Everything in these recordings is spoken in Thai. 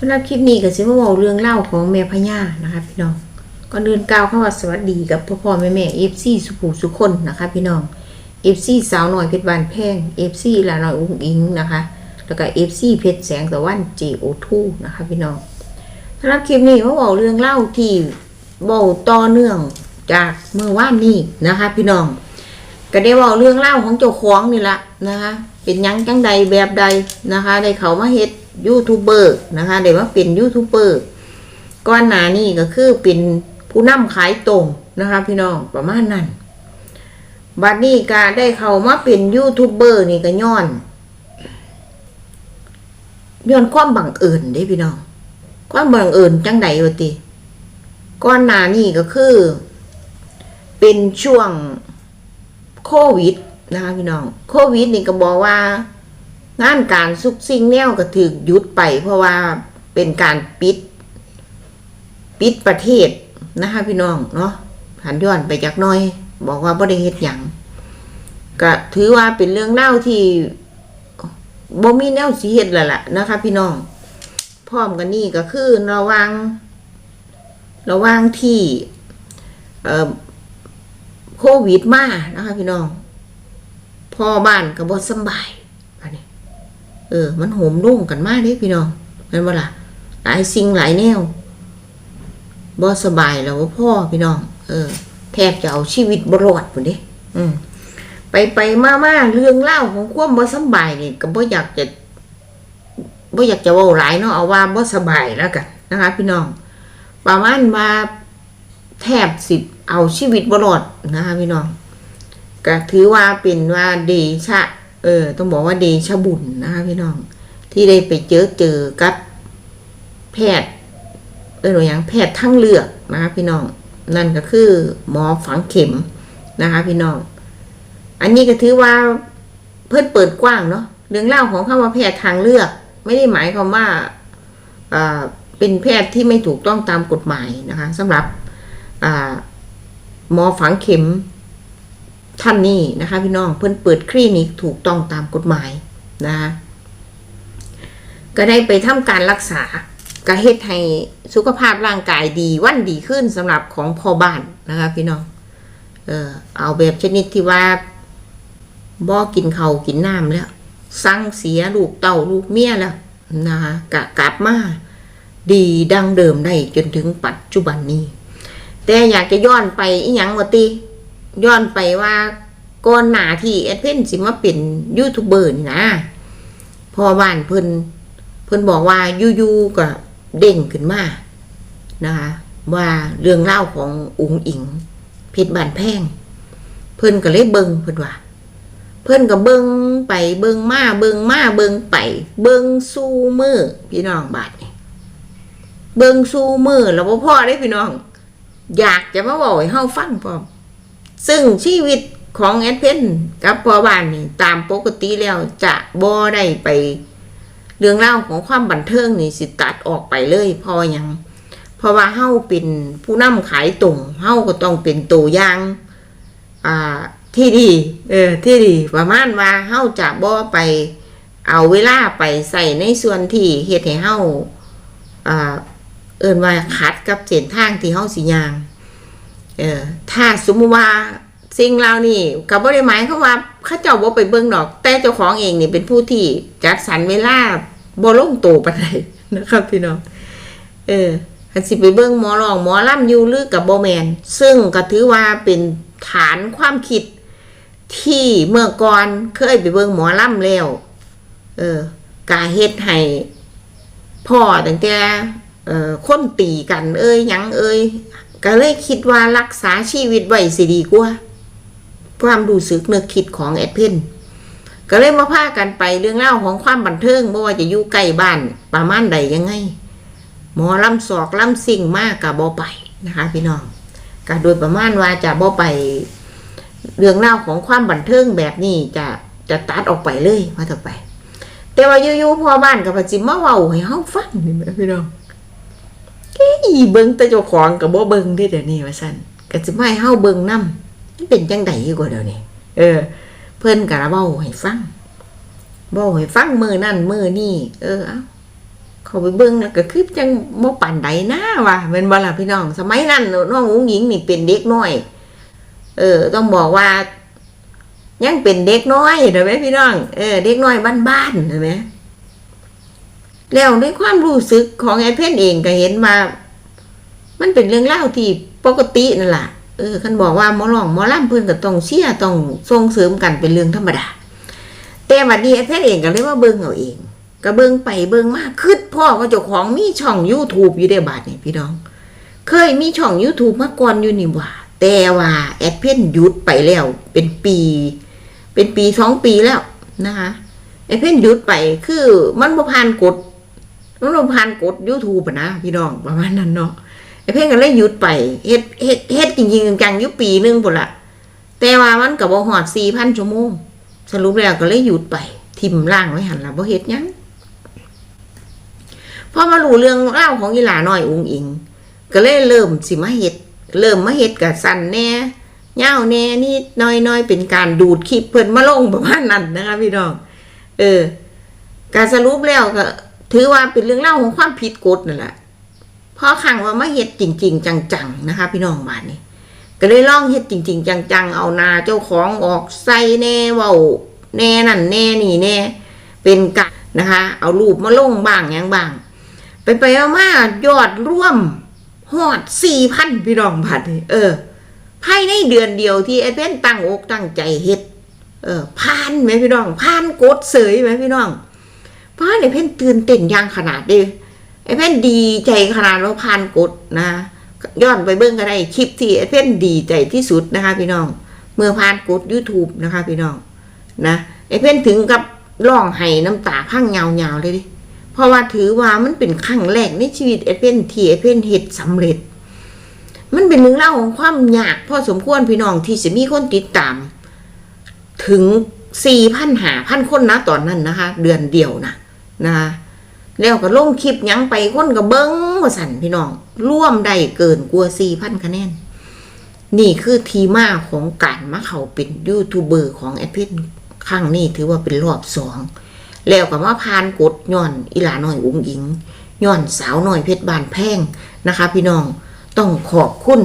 สำหรับคลิปนี้ก็สิมาบอกเรื่องเล่าของแม่พญานะคะพี่น้องก่อนเดินกล่าวเข้าว่าสวัสดีกับพ่อพ่อแม่แม่เอฟซีสุภูสุคนนะคะพี่น้องเอฟซีสาวหน่อยเพชรบานแพงเอฟซีลาหน่อยอุ้งอิงนะคะแล้วก็เอฟซีเพชรแสงตะวันจีโอทูนะคะพี่น้องสำหรับคลิปนี้มาบอกเรื่องเล่าที่บอกต่อเนื่องจากเมื่อวานนี้นะคะ พี่น้อง ก็ได้บอกเรื่องเล่าของเจ้าของนี่ละนะคะ เป็นยังจังใดแบบใดนะคะ ได้เขามาเฮ็ด ยูทูบเบอร์นะคะได้มาเป็นยูทูบเบอร์ก้อนหนานี่ก็คือเป็นผู้นำขายตรงนะคะพี่น้องประมาณนั้นบัดนี้ก็ได้เขามาเป็นยูทูบเบอร์นี่ก็ย้อนย้อนความบังเอิญเด้พี่น้องความบังเอิญจังใดวะติก้อนหนานี่ก็คือ เป็นช่วงโควิดนะคะพี่น้องโควิดนี่ก็บอกว่า งานการซุกซิงแนวก็ถือยุดไป เพราะว่าเป็นการปิด ปิดประเทศนะคะพี่น้องเนาะหันย้อนไปจากน้อย บอกว่าบ่ได้เฮ็ดหยังก็ถือว่าเป็นเรื่องเล่าที่บ่มีแนวสิเฮ็ดแล้วล่ะนะคะ พี่น้องพร้อมกันนี่ก็คือระวัง ระวังที่เอ่อโควิดมานะคะ พี่น้องพ่อบ้านก็บ่สบาย เออ มันโหมรุ่งกันมากเด้พี่น้องเห็นบ่ล่ะหลายสิ่งหลายแนวบ่สบายแล้วพ่อพี่น้อง เออ แทบจะเอาชีวิตบรอดพุ่นเด้อืมไปไปมามาเรื่องเล่าของความบ่สบายนี่ก็บ่อยากจะบ่อยากจะว้าหลายเนาะเอาว่าบ่สบายแล้วกันนะคะ พี่น้องประมาณว่าแทบสิบเอาชีวิตบรอดนะคะพี่น้องก็ถือว่าเป็นว่าเดชะ เออ ต้องบอกว่าเดชบุญนะคะพี่น้อง ที่ได้ไปเจอเจอกับแพทย์ เออหรืออย่างแพทย์ทั้งเลือกนะคะพี่น้อง นั่นก็คือหมอฝังเข็มนะคะพี่น้อง อันนี้ก็ถือว่าเพิ่นเปิดกว้างเนาะเรื่องเล่าของคำว่าแพทย์ทางเลือก ไม่ได้หมายความว่าอ่าเป็นแพทย์ที่ไม่ถูกต้องตามกฎหมายนะคะสำหรับหมอฝังเข็ม ท่านนี้นะคะ พี่น้องเพิ่นเปิดคลินิกถูกต้องตามกฎหมายนะก็ได้ไปทำการรักษาก็เฮ็ดให้สุขภาพร่างกายดีวันดีขึ้นสำหรับของพ่อบ้านนะคะพี่น้อง เออเอาแบบชนิดที่ว่าบ่กินเขากินน้ำแล้วสั่งเสียลูกเต่าลูกเมียแล้วนะคะกะกลับมาดีดังเดิมได้จนถึงปัจจุบันนี้ แต่อยากจะย้อนไปอีหยังวะติ ย้อนไปว่าก่อนหน้าที่แอดเพนสิมาเป็นยูทูบเบอร์นี่นะพอบ้านเพิ่นเพิ่นบอกว่ายู่ๆก็เด้งขึ้นมานะคะ ว่าเรื่องเล่าของอุงอิงเพชรบานแพง เพิ่นก็เลยเบิงเพิ่นว่า เพิ่นก็เบิงไปเบิงมาเบิงมาเบิงไป เบิงสู้มือพี่น้องบาดเบิงสู้มือแล้วบ่พ่อได้พี่น้อง อยากจะมาบอกให้เฮาฟังพร้อม ซึ่งชีวิตของแอดเพนกับพ่อบ้านนี่ตามปกติแล้วจะบ่ได้ไปเรื่องเล่าของความบันเทิงนี่สิตัดออกไปเลยพราะว่าหยังเพราะว่าเฮ้าเป็นผู้นำขายตรงเฮ้าก็ต้องเป็นตัวอย่างอ่าที่ดี เออ ที่ดีประมาณว่าเฮ้าจะบ่ไปเอาเวลาไปใส่ในส่วนที่เฮ็ดให้เฮ้าอ่าเอินว่าขัดกับเส้นทางที่เฮ้าสิยาง เออถ้าสมมุติว่าสิ่งเหล่านี้ก็บ่ได้หมายเขาว่าเขาเจ้าบ่ไปเบิ่งดอก แต่เจ้าของเองนี่เป็นผู้ที่จัดสรรเวลาบ่ลงโตปานใดนะครับพี่น้องเออคันสิไปเบิ่งหมอรองหมอล่ำอยู่หรือกับบ่แมนซึ่งก็ถือว่าเป็นฐานความคิดที่เมื่อก่อนเคยไปเบิ่งหมอล่ำแล้ว เออกาเฮ็ดให้พ่อตั้งแต่เอ่อคนตีกัน เอ้ยยังเอ้ย ก็เลยคิดว่ารักษาชีวิตไว้สิดีกว่าความรู้สึกนึกคิดของแอดเพนก็เลยมาพากันไปเรื่องเล่าของความบันเทิงไม่ว่าจะอยู่ใกล้บ้านประมาณใดยังไง หมอลำศอกลำสิ่งมากกับ่ไปนะคะ พี่น้องก็โดยประมาณว่าจะบ่ไป เรื่องเล่าของความบันเทิงแบบนี้จะจะตัดออกไปเลยว่าต่อไป แต่ว่าอยู่ๆพอบ้านกับปจิมมาเว้าให้เฮาฟังนี่แหมพี่น้อง เบิ่งแต่เจ้าของกับบ่เบิ่งเด้เดี๋ยวนี้ว่าซั่นก็สิมาให้เฮาเบิ่งนำมันเป็นจังไดกว่าเดี๋ยวนี้เออ เพิ่นก็ระเว้าให้ฟังเว้าให้ฟังมือนั่นมือนี้เออเอาเขาไปเบิ่งแล้วก็คือจังบ่ปานใดนะว่ะแม่นบ่ล่ะพี่น้อง สมัยนั้นน้องอุ้งหญิงนี่เป็นเด็กน้อย เออ ต้องบอกว่า ยังเป็นเด็กน้อยเห็นไหมพี่น้องเออเด็กน้อยบ้านๆเห็นไหมแล้วในความรู้สึกของไอ้เพ่นเองก็เห็นมา มันเป็นเรื่องเล่าที่ปกตินั่นแหละเออคันบอกว่าหมอลองหมอล่ำเพิ่อนก็ต้องเชียร์ต้องส่งเสริมกันเป็นเรื่องธรรมดา แต่บัดนี้ไอ้เพนเองก็เลยว่าเบิ่งเอาเองก็เบิ่งไปเบิ่งมากคืดพ่อว่าเจ้าของมีช่อง YouTube อยู่ได้บาดนี่พี่น้อง เคยมีช่อง YouTube มาก่อนอยู่นี่ว่า แต่ว่าแอดเพนหยุดไปแล้ว เป็นปี เป็นปีสองปีแล้วนะคะแอดเพนหยุดไปคือมันบ่ผ่านกฎมันบ่ผ่านกฎ YouTube นะพี่น้องประมาณนั้นเนาะ เพ่นก็เลยหยุดไปเฮ็ดเฮ็ดเฮ็ดจริงๆจังๆยู่ปีหนึงพุ่นละแต่ว่ามันก็บ่ฮอด4,000ชั่วโมงสรุปแล้วก็เลยหยุดไป ทิมล่างไว้หันละบ่เฮ็ดยังพอมารู้เรื่องเล่าของอีหลาน้อยอุงอิง ก็เลยเริ่มสิมาเฮ็ดเริ่มมาเฮ็ดกับสันแหน่เง่าวแหน่นี่น้อยน้อยๆเป็นการดูดคลิปเพิ่นมาลงประมาณนั้นนะคะพี่น้องเออการสรุปแล้วก็ ถือว่าเป็นเรื่องเล่าของความผิดกฎนั่นแหละ พอขังว่ามาเฮ็ดจริง ๆ จังๆนะคะ พี่น้องบ้านนี้ก็เลยลองเฮ็ดจริง ๆ จังๆ เอานาเจ้าของออกใส่แน่ว้าแน่นั่นแน่นี่แน่เป็นกะนะคะ เอารูปมาลงบ้างหยังบ้างไปไปๆมากๆยอดร่วมหอดสี่พันพี่น้องพันนี่เออภายในเดือนเดียวที่ไอ้เพ่นตั้งอกตั้งใจเฮ็ดเออผ่านไหมพี่น้องผ่านกดเสยไหมพี่น้องเพราะไอ้เพ่นตื่นเต้นย่างขนาดเดี ไอ้เพ่นดีใจขนาดว่าผ่านกดนะย้อนไปเบิ้งก็ได้คลิปที่ไอ้เพ่นดีใจที่สุดนะคะพี่น้อง เมื่อผ่านกด YouTube นะคะพี่น้องนะไอ้เพ่นถึงกับร้องไห้น้ำตาพังเงาๆเลยดิเพราะว่าถือว่ามันเป็นครั้งแรกในชีวิตเอเพ่นที่เอเพ่นเฮ็ดสำเร็จ มันเป็นเรื่องเล่าวของความยากพอสมควรพี่น้องที่จะมีคนติดตาม ถึงสี่พันหาพันคนนะตอนนั้นนะคะ เดือนเดียวนะนะคะ แล้วก็ลงคลิปยังไปคนก็เบิ้งว่าสันพี่น้อง ร่วมได้เกินกว่าสี่พันคะแนน นี่คือทีมาของการมาเขาเป็นยูทูบเบอร์ของแอดเพนครั้งนี้ถือว่าเป็นรอบสอง แล้วก็มาพานกดย่อนอีหลาน้อยอุ้งอิงย่อนสาวน้อยเพชรบานแพงนะคะ พี่น้องต้องขอบคุณ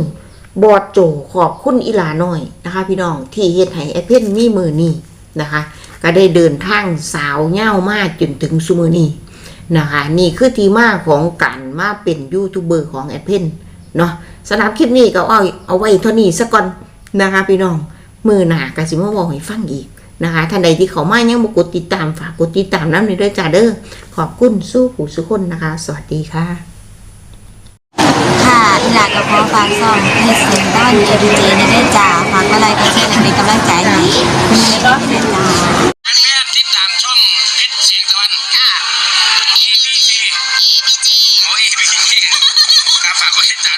บอดโจขอบคุณอีหลาน้อยนะคะ พี่น้องที่เฮ็ดให้แอปเปิลมีมือนี้นะคะ ก็ได้เดินทางสาวเง่ามากจนถึงซุมือนี้ นะคะนี่คือที่มาของการมาเป็นยูทูบเบอร์ของแอปเปิลเนาะสำหรับคลิปนี้ก็เอาเอาไว้เท่านี้ซะก่อนนะคะพี่น้องมือหนากระสิมาบอกให้ฟังอีกนะคะท่านใดที่เขามายังบกดติดตามฝากกดติดตามน้ำในด้วยจ้าเด้อขอบคุณสู้ผู้สุคนนะคะ สวัสดีค่ะ ค่ะอีหลากับพ่อฝากซ่องให้เสียงด้านเอดีเจในได้จ่าฝากอะไรก็เช่นเป็นกำลังใจให้ม่ก็ได้จ่าแติดตามช่องเพชรเสียงตะวันค่ะ EPG โอ้ย EPG ครับฝากกดติด